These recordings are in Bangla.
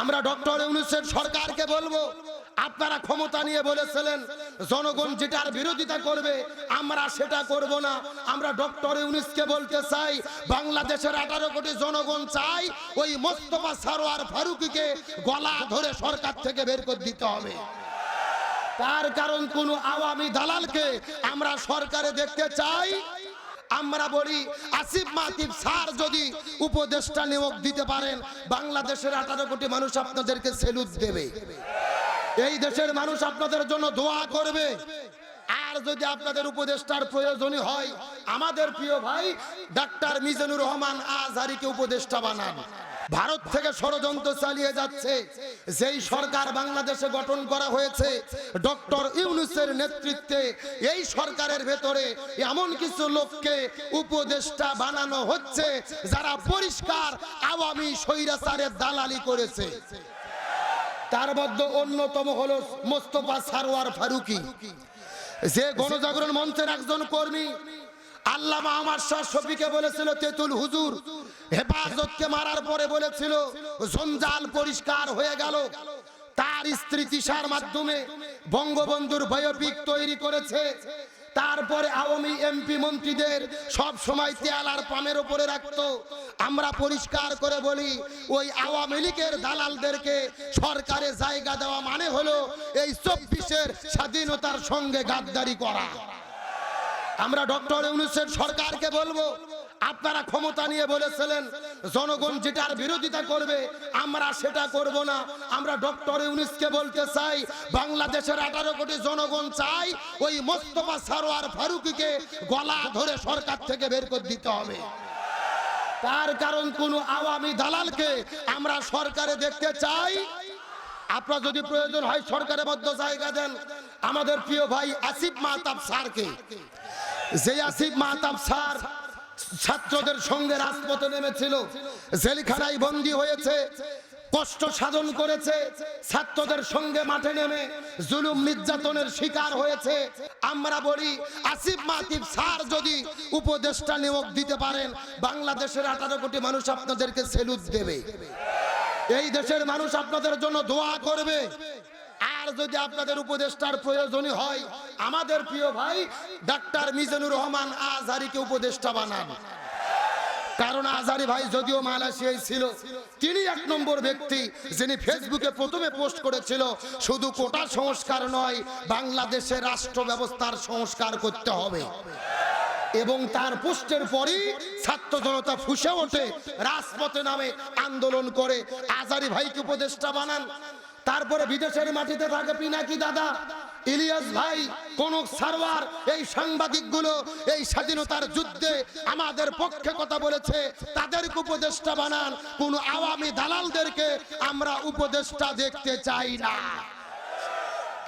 আমরা ডক্টর ইউনুসের সরকারকে বলব, আপনারা ক্ষমতা নিয়ে বলেছিলেন, জনগণ যেটার বিরোধিতা করবে, আমরা সেটা করব না। আমরা ডক্টর ইউনুসকে বলতে চাই, বাংলাদেশের আঠারো কোটি জনগণ চাই, ওই মোস্তফা সারোয়ার ফারুকিকে গলা ধরে সরকার থেকে বের করে দিতে হবে। তার কারণ কোন আওয়ামী দালালকে আমরা সরকারে দেখতে চাই আমরা বলি, আসিফ মাতিব স্যার যদি উপদেষ্টা নিয়োগ দিতে পারেন, বাংলাদেশের আঠারো কোটি মানুষ আপনাদেরকে সেলুট দেবে। এই দেশের মানুষ আপনাদের জন্য দোয়া করবে। আর যদি আপনাদের উপদেষ্টার প্রয়োজনই হয়, আমাদের প্রিয় ভাই ডাক্তার মিজানুর রহমান আজহারিকে উপদেষ্টা বানান। ভারত থেকে ষড়যন্ত্র চালিয়ে যাচ্ছে। যেই সরকার বাংলাদেশে গঠন করা হয়েছে, ডক্টর ইউনুসের নেতৃত্বে এই সরকারের ভেতরে এমন কিছু লোককে উপদেষ্টা বানানো হচ্ছে, যারা পরিষ্কার আওয়ামী স্বৈরাচারের দালালি করেছে। তার মধ্যে অন্যতম হলো মোস্তফা সারোয়ার ফারুকি। যে গণজাগরণ মঞ্চের একজন কর্মী, আল্লামা আমার শাহ শফিকে বলেছিল, তেতুল হুজুর হেফাজতকে মারার পরে বলেছিল, জঞ্জাল পরিষ্কার হয়ে গেল। তার স্ত্রী তিসার মাধ্যমে বঙ্গবন্ধুর বায়োপিক তৈরি করেছে। তারপরে আওয়ামী এমপি মন্ত্রীদের সব সময় তেল আর পামের উপরে রাখতো। আমরা পরিষ্কার করে বলি, ওই আওয়ামী লীগের দালালদেরকে সরকারে জায়গা দেওয়া মানে হলো এই চব্বিশের স্বাধীনতার সঙ্গে গাদ্দারি করা। আমরা ডক্টর ইউনুসের সরকারকে বলব আপনারা ক্ষমতা নিয়ে বলেছিলেন, জনগণ যেটার বিরোধিতা করবে, আমরা সেটা করব না। আমরা ডক্টর ইউনিসকে বলতে চাই, বাংলাদেশের আঠারো কোটি জনগণ চাই, ওই মোস্তফা সারোয়ার ফারুকিকে গলা ধরে সরকার থেকে বের করে দিতে হবে। তার কারণ কোন আওয়ামী দালালকে আমরা সরকারে দেখতে চাই? আপনার যদি প্রয়োজন হয় সরকারের মধ্যে জায়গা দেন। আমাদের প্রিয় ভাই আসিফ মাহতাব স্যারকে। যে আসিফ মাহতাব স্যার ছাত্রদের সঙ্গে রাজপথে নেমেছিল। জেলখানায় বন্দী হয়েছে, কষ্ট সাধন করেছে, ছাত্রদের সঙ্গে মাঠে নেমে জুলুম নির্যাতনের শিকার হয়েছে। আমরা বলি, আসিফ মাতিব স্যার যদি উপদেষ্টা নিয়োগ দিতে পারেন, বাংলাদেশের আঠারো কোটি মানুষ আপনাদেরকে সেলুট দেবে। এই দেশের মানুষ আপনাদের জন্য দোয়া করবে। আর যদি আপনাদের উপদেষ্টার প্রয়োজনই হয়, আমাদের প্রিয় ভাই ডাক্তার মিজানুর রহমান আজহারিকে উপদেষ্টা বানান। কারণ আজারি ভাই যদিও মালয়েশিয়ায় ছিল, তিনি এক নম্বর ব্যক্তি যিনি ফেসবুকে প্রথমে পোস্ট করেছিল, শুধু কোটা সংস্কার নয় বাংলাদেশের রাষ্ট্র ব্যবস্থার সংস্কার করতে হবে। এবং তার পোস্টের পরই ছাত্র জনতা ফুসে ওঠে, রাজপথে নামে আন্দোলন করে। আজারি ভাইকে উপদেষ্টা বানান। তারপরে বিদেশের মাটিতে থাকে পিনাকি দাদা? ইলিয়াস ভাই কনক সারওয়ার এই সাংবাদিকগুলো এই স্বাধীনতার যুদ্ধে আমাদের পক্ষে কথা বলেছে, তাদেরকে উপদেষ্টা বানান। কোন আওয়ামী দালালদেরকে আমরা উপদেষ্টা দেখতে চাই না।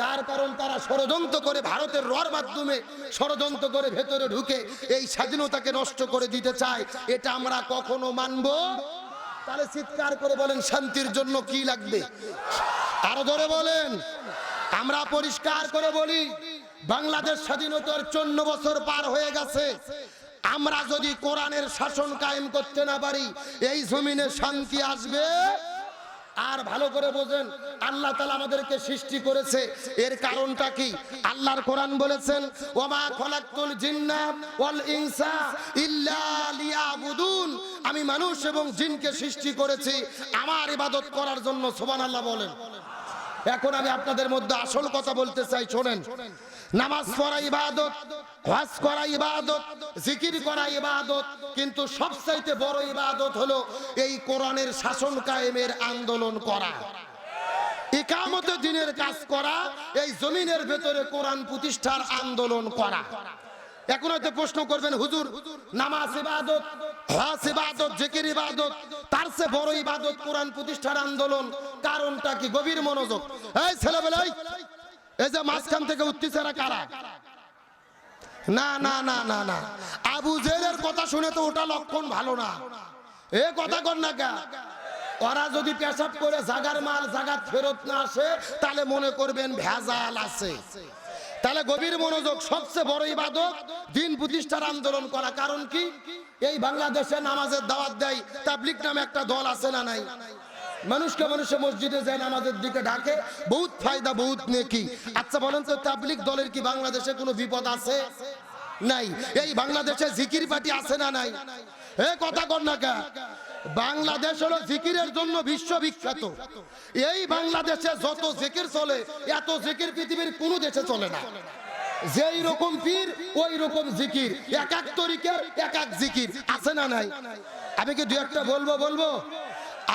তার কারণ তারা ষড়যন্ত্র করে ভারতের রর মাধ্যমে ষড়যন্ত্র করে ভেতরে ঢুকে এই স্বাধীনতাকে নষ্ট করে দিতে চায়, এটা আমরা কখনো মানব? তাহলে চিৎকার করে বলেন, শান্তির জন্য কি লাগবে? আরও ধরে বলেন। আমরা পরিষ্কার করে বলি, বাংলাদেশ স্বাধীনতার চন্ন বছর পার হয়ে গেছে। আমরা যদি কোরআনের শাসন কায়েম করতে না পারি, এই জমিনে শান্তি আসবে? আর ভালো করে বোঝেন, আল্লাহ তালা আমাদেরকে সৃষ্টি করেছে। এর কারণটা কি? আল্লাহর কোরআন বলেছেন, ওমা খলাকুল জিন্না আমি মানুষ এবং জিনকে সৃষ্টি করেছি, আমার ইবাদত করার জন্য সোবান আল্লাহ বলেন। এখন আমি আপনাদের মধ্যে আসল কথা বলতে চাই, শোনেন। নামাজ পড়া ইবাদত, হজ করা ইবাদত, জিকির করা ইবাদত, কিন্তু সবচাইতে বড় ইবাদত হলো এই কোরআনের শাসন কায়েমের আন্দোলন করা। ইকামতে দিনের কাজ করা, এই জমিনের ভেতরে কোরআন প্রতিষ্ঠার আন্দোলন করা। এখন হয়তো প্রশ্ন করবেন, হুজুর, নামাজ ইবাদত, হজ ইবাদত, জিকির ইবাদত, তার চেয়ে বড় ইবাদত কোরআন প্রতিষ্ঠার আন্দোলন, কারণটা কি গভীর মনোযোগ? এই ছেলেবেলাই এই যে মাঝখান থেকে উত্তিছেরা কারা? না না না না না। আবু জেলের কথা শুনে তো ওটা লক্ষণ ভালো না। এ কথা কর না কে? ওরা যদি পেশাব করে জাগার মাল, জাগাত ফেরত না আসে, তাহলে মনে করবেন ভেজাল আছে। তাহলে গভীর মনোযোগ সবচেয়ে বড় ইবাদত দিন প্রতিষ্ঠার আন্দোলন করা। কারণ কি? এই বাংলাদেশে নামাজের দাওয়াত দেয় তাবলিক নামে একটা দল আছে না নাই? মানুষকে মানুষে মসজিদে যায়, নামাজের দিকে ডাকে। বহুত ফায়দা, বহুত নেকি। আচ্ছা বলেন তো তাবলিক দলের কি বাংলাদেশে কোনো বিপদ আছে? নাই। এই বাংলাদেশে জিকির পার্টি আছে না নাই? এ কথা কর না কে? বাংলাদেশ হলো জিকিরের জন্য বিশ্ববিখ্যাত। এই বাংলাদেশে যত জিকির চলে, এত জিকির পৃথিবীর কোনো দেশে চলে না। যেই রকম পীর, ওই রকম জিকির। এক এক তরিকের এক এক জিকির। আছে না নাই? আমি কি দু একটা বলব বলব?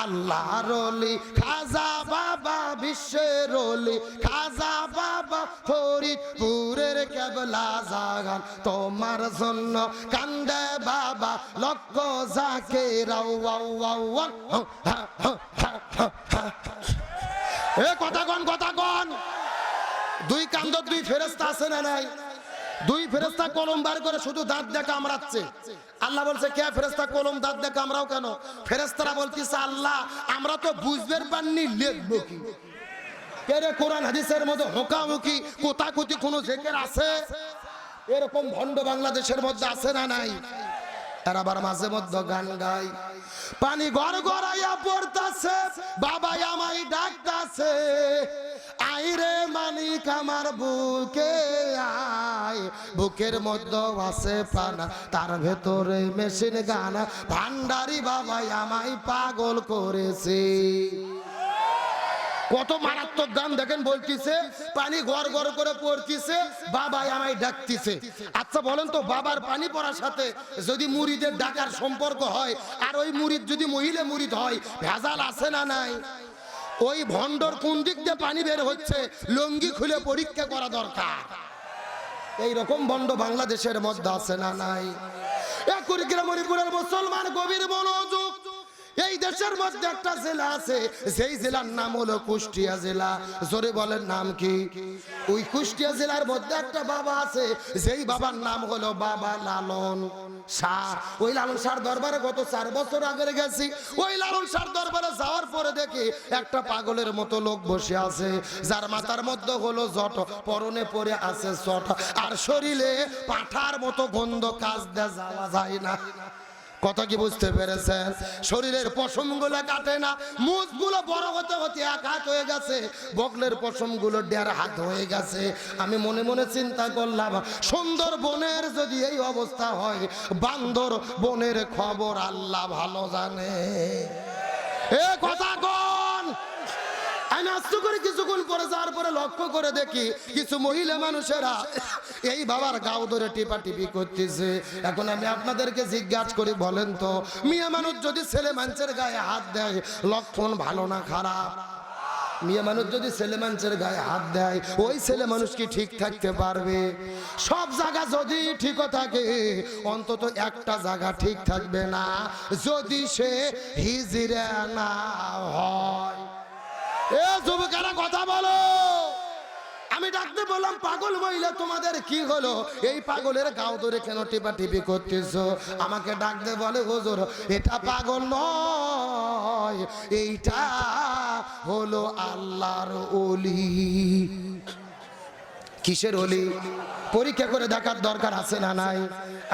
আল্লাহ রলি, খাজা বাবা বিশ্বের রলি, খাজা বাবা ফরিদপুরের কেবলা জাগান। তোমার জন্য কান্দে বাবা লক্ষ যাকে রাও। এ কথা কন কথা কন। দুই কান্দর দুই ফেরেস্তা আছে না নাই? দুই ফেরেস্তা কলম বার করে শুধু দাঁত দেখা আমরাচ্ছে। আল্লাহ বলছে, কে ফেরেস্তা কলম দাঁত দেখা আমরাও কেন? ফেরেস্তারা বলতেছে, আল্লাহ, আমরা তো বুঝবেন পাননি, লিখব কি? কেরে কোরআন হাদিসের মধ্যে হোকামুকি কোতাকুতি কোনো জেকের আছে? এরকম ভণ্ড বাংলাদেশের মধ্যে আছে না নাই? আবার মাঝে মধ্যে গান গাই পানি গড় গড়াইয়া পড়তাছে, বাবাই আমায় ডাকতাছে আইরে মানিক, আমার বুকে আয়। বুকের মধ্যে আছে পানা, তার ভেতরে মেশিন গানা। ভান্ডারি বাবাই আমায় পাগল করেছে। কত মারাত্মক গান দেখেন বলতিছে, পানি গড় গড় করে পড়তিছে, বাবাই আমায় ডাকতিছে। আচ্ছা বলেন তো, বাবার পানি পড়ার সাথে যদি মুড়িদের ডাকার সম্পর্ক হয়, আর ওই মুড়িদ যদি মহিলা মুড়িদ হয়, ভেজাল আছে না নাই? ওই ভণ্ডর কোন দিক দিয়ে পানি বের হচ্ছে, লঙ্গি খুলে পরীক্ষা করা দরকার। এই রকম ভণ্ড বাংলাদেশের মধ্যে আছে না নাই? কুড়িগ্রাম মণিপুরের মুসলমান গভীর এই দেশের মধ্যে একটা জেলা আছে, সেই জেলার নাম হলো কুষ্টিয়া জেলা। জোরে বলেন নাম কি? ওই কুষ্টিয়া জেলার মধ্যে একটা বাবা আছে যেই বাবার নাম হলো বাবা লালন ওই লালন দরবারে গত চার বছর আগে গেছি। ওই লালন দরবারে যাওয়ার পরে দেখি একটা পাগলের মতো লোক বসে আছে, যার মাথার মধ্যে হলো জট, পরনে পরে আছে চট আর শরীরে পাঠার মতো গন্ধ কাজ দেয়া, যাওয়া যায় না। কথা কি বুঝতে পেরেছেন? শরীরের পশমগুলো কাটে না, মুখগুলো বড় হতে হতে এক হাত হয়ে গেছে বকলের পশমগুলো দেড় হাত হয়ে গেছে। আমি মনে মনে চিন্তা করলাম, সুন্দর বনের যদি এই অবস্থা হয়, বান্দর বনের খবর আল্লাহ ভালো জানে। এ কথা কোন আমি করে কিছুক্ষণ পরে যাওয়ার পরে লক্ষ্য করে দেখি কিছু মহিলা মানুষেরা এই বাবার গাও ধরে টিপা টিপি করতেছে। এখন আমি আপনাদেরকে জিজ্ঞাসা করি, বলেন তো, মিয়া মানুষ যদি ছেলে মানুষের গায়ে হাত দেয়, লক্ষণ ভালো না খারাপ? মেয়ে মানুষ যদি ছেলে মানুষের গায়ে হাত দেয়, ওই ছেলে মানুষ কি ঠিক থাকতে পারবে? সব জায়গা যদি ঠিকও থাকে, অন্তত একটা জায়গা ঠিক থাকবে না। যদি সে হিজড়া না হয়। এ যুবকেরা কথা বলো। আমি ডাকতে বললাম, পাগল মহিলা, তোমাদের কি হলো? এই পাগলের গাও ধরে কেন টিপা টিপি করতেছো? আমাকে ডাকতে বলে, হুজুর, এটা পাগল নয়। এইটা হলো আল্লাহর ওলি। কিসের হলি? পরীক্ষা করে দেখার দরকার আছে না নাই?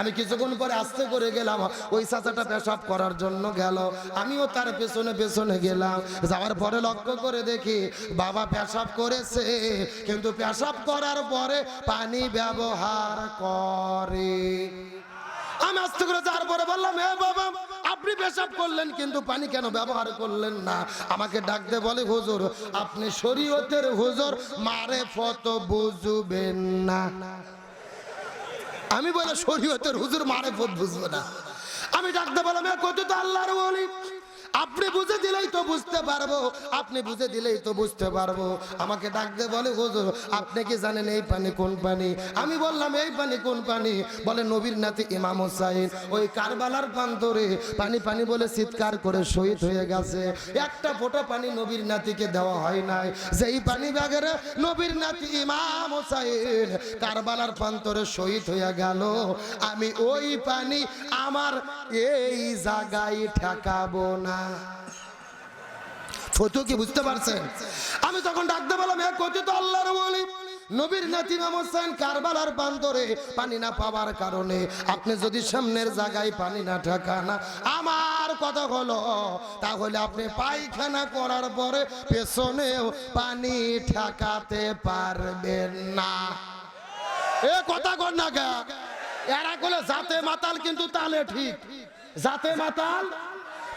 আমি কিছুক্ষণ পরে আস্তে করে গেলাম, ওই চাচাটা পেশাব করার জন্য গেল। আমিও তার পেছনে পেছনে গেলাম। যাওয়ার পরে লক্ষ্য করে দেখি বাবা পেশাব করেছে, কিন্তু পেশাব করার পরে পানি ব্যবহার করে। আমি আস্তে করে যাওয়ার পরে বললাম হে বাবা আপনি পেশাব করলেন, কিন্তু পানি কেন ব্যবহার করলেন না? আমাকে ডাকতে বলে, হুজুর, আপনি শরীয়তের হুজুর মারে ফত বুঝবেন না। আমি বলে, শরীয়তের হুজুর মারে ফত বুঝব না। আমি ডাকতে বললাম কত তো আল্লাহর বলি আপনি বুঝে দিলেই তো বুঝতে পারব, আপনি বুঝে দিলেই তো বুঝতে পারব। আমাকে ডাকতে বলে, হুজুর, আপনি কি জানেন এই পানি কোন পানি? আমি বললাম, এই পানি কোন পানি? বলে, নবীর নাতি ইমাম হোসাইন, ওই কারবালার প্রান্তরে পানি পানি বলে চিৎকার করে শহীদ হয়ে গেছে। একটা ফোঁটা পানি নবীর নাতিকে দেওয়া হয় নাই। যেই পানি ব্যাগের নবীর নাতি ইমাম হোসাইন কারবালার প্রান্তরে শহীদ হয়ে গেল। আমি ওই পানি আমার এই জায়গায় ঠেকাবো না। ফটো কি বুঝতে পারছেন? আমি তখন ডাকতে বললাম হ্যাঁ কত তো আল্লাহর বলি, নবীর নাতি হোসেন কারবালার বান্দরে পানি না পাওয়ার কারণে আপনি যদি সামনের জায়গায় পানি না ঠাকানা। আমার কথা হলো, তাহলে আপনি পায়খানা করার পরে পেছনেও পানি ঠেকাতে পারবেন না। এ কথা কর না এরা বলে জাতে মাতাল কিন্তু তালে ঠিক। জাতে মাতাল,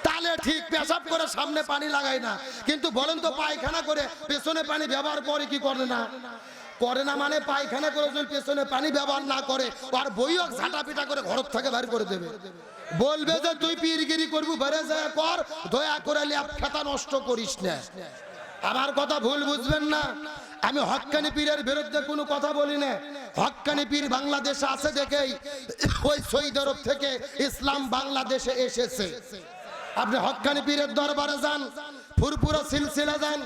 তালে ঠিক, পেশাব করে সামনে পানি লাগায় না। কিন্তু বলেন তো পায়খানা করে পেছনে পানি ব্যবহার করে কি করে না? করে না মানে পায়খানা করে যদি পেছনে পানি ব্যবহার না করে, আর বইও ঝাঁটা পিটা করে ঘর থেকে বের করে দেবে। বলবে যে তুই পীরগিরি করবি বেড়ে যায় কর, দয়া করে ল্যাপ খাতা নষ্ট করিস না। আমার কথা ভুল বুঝবেন না। আমি হকানি পীরের বিরুদ্ধে কোনো কথা বলি না। হক্কানি পীর বাংলাদেশে আছে দেখেই। ওই সৌদি আরব থেকে ইসলাম বাংলাদেশে এসেছে। আপনি হক্কানি পীরের দরবারে যান ফুরপুরা সিলসিলা যান,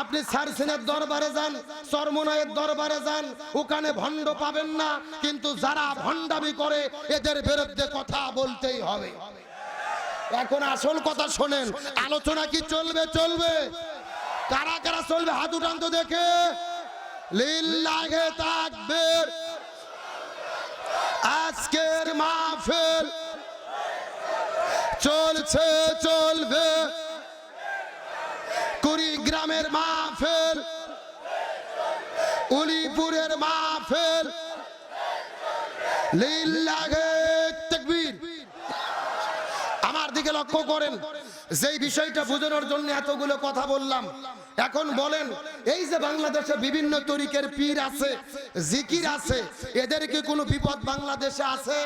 আপনি সারসিনের দরবারে যান চরমনায়ের দরবারে যান, ওখানে ভণ্ড পাবেন না, কিন্তু যারা ভণ্ডামি করে, এদের বিরুদ্ধে কথা বলতেই হবে। এখন আসল কথা শোনেন, আলোচনা কি চলবে চলবে? কারা কারা চলবে? হাত উঠান তো দেখে। আজকের মাহফিল চলছে, চলবে। কুড়িগ্রামের মাহফিল, উলিপুরের মাহফিল। লিল্লাহে তাকবীর। আমার দিকে লক্ষ্য করেন। যেই বিষয়টা বোঝানোর জন্য এতগুলো কথা বললাম, এখন বলেন, এই যে বাংলাদেশে বিভিন্ন তরিকের পীর আছে, জিকির আছে, এদের কি কোনো বিপদ বাংলাদেশে আছে?